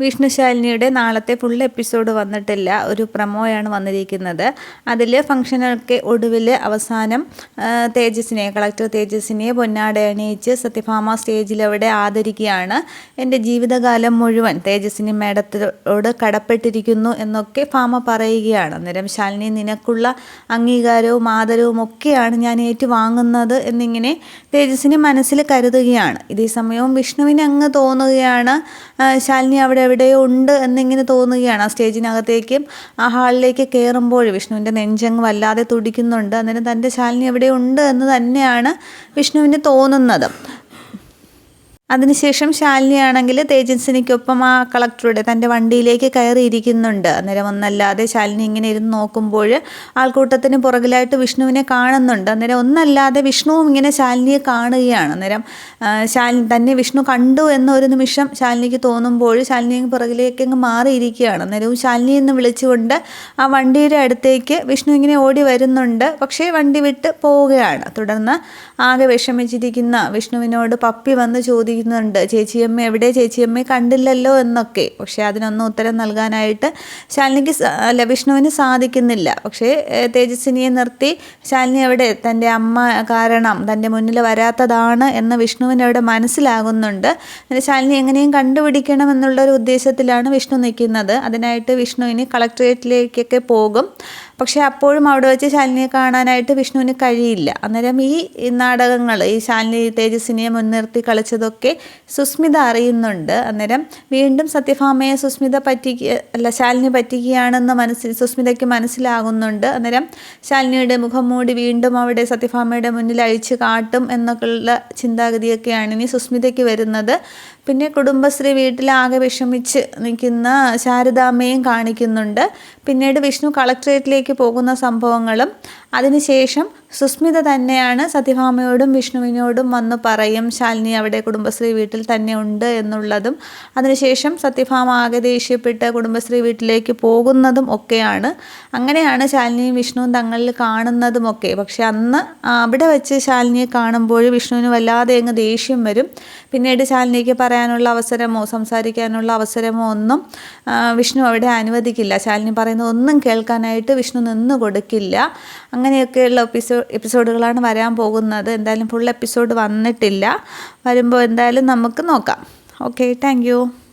വിഷ്ണുശാലിനിയുടെ നാളത്തെ full episode വന്നിട്ടില്ല. ഒരു പ്രമോയാണ് വന്നിരിക്കുന്നത്. അതിൽ ഫംഗ്ഷനൊക്കെ ഒടുവിൽ അവസാനം തേജസ്സിനെ കളക്ടർ തേജസ്സിനെ പൊന്നാട അണിയിച്ച് സത്യഭാമ സ്റ്റേജിലവിടെ ആദരിക്കുകയാണ്. എന്റെ ജീവിതകാലം മുഴുവൻ തേജസ്സിനി മേഡത്തോട് കടപ്പെട്ടിരിക്കുന്നു എന്നൊക്കെ ഭാമ പറയുകയാണ്. അന്നേരം ശാലിനി നിനക്കുള്ള അംഗീകാരവും ആദരവും ഒക്കെയാണ് ഞാൻ ഏറ്റുവാങ്ങുന്നത് എന്നിങ്ങനെ തേജസ്സിനി മനസ്സിൽ കരുതുകയാണ്. ഇതേ സമയവും വിഷ്ണുവിന് അങ്ങ് തോന്നുകയാണ് ശാലിനി അവിടെ എവിടെയോ ഉണ്ട് എന്നിങ്ങനെ തോന്നുകയാണ്. ആ സ്റ്റേജിനകത്തേക്കും ആ ഹാളിലേക്ക് കയറുമ്പോൾ വിഷ്ണുവിന്റെ നെഞ്ചങ്ങ് വല്ലാതെ തുടിക്കുന്നുണ്ട്. അന്നേരം തന്റെ ശാലിനി എവിടെയോ ഉണ്ട് എന്ന് തന്നെയാണ് വിഷ്ണുവിന് തോന്നുന്നത്. അതിനുശേഷം ശാലിനിയാണെങ്കിൽ തേജസ്വിനിക്കൊപ്പം ആ കളക്ടറുടെ തന്റെ വണ്ടിയിലേക്ക് കയറിയിരിക്കുന്നുണ്ട്. അന്നേരം ഒന്നല്ലാതെ ശാലിനി ഇങ്ങനെ ഇരുന്ന് നോക്കുമ്പോൾ ആൾക്കൂട്ടത്തിന് പുറകിലായിട്ട് വിഷ്ണുവിനെ കാണുന്നുണ്ട്. അന്നേരം ഒന്നല്ലാതെ വിഷ്ണുവും ഇങ്ങനെ ശാലിനിയെ കാണുകയാണ്. അന്നേരം ശാലിനി തന്നെ വിഷ്ണു കണ്ടു എന്നൊരു നിമിഷം ശാലിനിക്ക് തോന്നുമ്പോൾ ശാലിനി പുറകിലേക്ക് അങ്ങ് മാറിയിരിക്കുകയാണ്. അന്നേരവും ശാലിനി എന്ന് വിളിച്ചുകൊണ്ട് ആ വണ്ടിയുടെ അടുത്തേക്ക് വിഷ്ണു ഇങ്ങനെ ഓടി വരുന്നുണ്ട്. പക്ഷേ വണ്ടി വിട്ട് പോവുകയാണ്. തുടർന്ന് ആകെ വിഷമിച്ചിരിക്കുന്ന വിഷ്ണുവിനോട് പപ്പി വന്ന് ചോദിക്കും ചോദിക്കുന്നുണ്ട് ചേച്ചിയമ്മ എവിടെ? ചേച്ചിയമ്മയെ കണ്ടില്ലല്ലോ എന്നൊക്കെ. പക്ഷേ അതിനൊന്നും ഉത്തരം നൽകാനായിട്ട് ശാലിനിക്ക് അല്ല വിഷ്ണുവിന് സാധിക്കുന്നില്ല. പക്ഷേ തേജസ്വിനിയെ നിർത്തി ശാലിനി എവിടെ? തന്റെ അമ്മ കാരണം തന്റെ മുന്നിൽ വരാത്തതാണ് എന്ന് വിഷ്ണുവിന് അവിടെ മനസ്സിലാകുന്നുണ്ട്. ശാലിനി എങ്ങനെയും കണ്ടുപിടിക്കണം എന്നുള്ളൊരു ഉദ്ദേശത്തിലാണ് വിഷ്ണു നിൽക്കുന്നത്. അതിനായിട്ട് ഇനി കളക്ട്രേറ്റിലേക്കൊക്കെ പോകും. പക്ഷേ അപ്പോഴും അവിടെ വെച്ച് ശാലിനിയെ കാണാനായിട്ട് വിഷ്ണുവിന് കഴിയില്ല. അന്നേരം ഈ നാടകങ്ങൾ ഈ ശാലിനി തേജസ്സിനെ മുൻനിർത്തി കളിച്ചതൊക്കെ സുസ്മിത അറിയുന്നുണ്ട്. അന്നേരം വീണ്ടും സത്യഭാമയെ സുസ്മിത പറ്റിക്കുക അല്ല ശാലിനി പറ്റിക്കുകയാണെന്ന് മനസ്സിൽ സുസ്മിതയ്ക്ക് മനസ്സിലാകുന്നുണ്ട്. അന്നേരം ശാലിനിയുടെ മുഖം മൂടി വീണ്ടും അവിടെ സത്യഭാമയുടെ മുന്നിൽ അഴിച്ചു കാട്ടും എന്നൊക്കെയുള്ള ചിന്താഗതിയൊക്കെയാണ് ഇനി സുസ്മിതയ്ക്ക് വരുന്നത്. പിന്നെ കുടുംബശ്രീ വീട്ടിലാകെ വിഷമിച്ച് നിൽക്കുന്ന ശാരദാമ്മയും കാണിക്കുന്നുണ്ട്. പിന്നീട് വിഷ്ണു കളക്ട്രേറ്റിലേക്ക് പോകുന്ന സംഭവങ്ങളും അതിനുശേഷം സുസ്മിത തന്നെയാണ് സത്യഭാമയോടും വിഷ്ണുവിനോടും വന്ന് പറയും ശാലിനി അവിടെ കുടുംബശ്രീ വീട്ടിൽ തന്നെ ഉണ്ട് എന്നുള്ളതും. അതിനുശേഷം സത്യഭാമ ആകെ ദേഷ്യപ്പെട്ട് കുടുംബശ്രീ വീട്ടിലേക്ക് പോകുന്നതും ഒക്കെയാണ്. അങ്ങനെയാണ് ശാലിനിയും വിഷ്ണുവും തങ്ങളിൽ കാണുന്നതും ഒക്കെ. പക്ഷെ അന്ന് അവിടെ വെച്ച് ശാലിനിയെ കാണുമ്പോൾ വിഷ്ണുവിന് വല്ലാതെ അങ്ങ് ദേഷ്യം വരും. പിന്നീട് ശാലിനിക്ക് പറയാനുള്ള അവസരമോ സംസാരിക്കാനുള്ള അവസരമോ ഒന്നും വിഷ്ണു അവിടെ അനുവദിക്കില്ല. ശാലിനി പറയുന്ന ഒന്നും കേൾക്കാനായിട്ട് വിഷ്ണു നിന്ന് കൊടുക്കില്ല അങ്ങനെയൊക്കെയുള്ള എപ്പിസോഡ് എപ്പിസോഡുകളാണ് വരാൻ പോകുന്നത്. എന്തായാലും ഫുൾ എപ്പിസോഡ് വന്നിട്ടില്ല. വരുമ്പോൾ എന്തായാലും നമുക്ക് നോക്കാം. Okay thank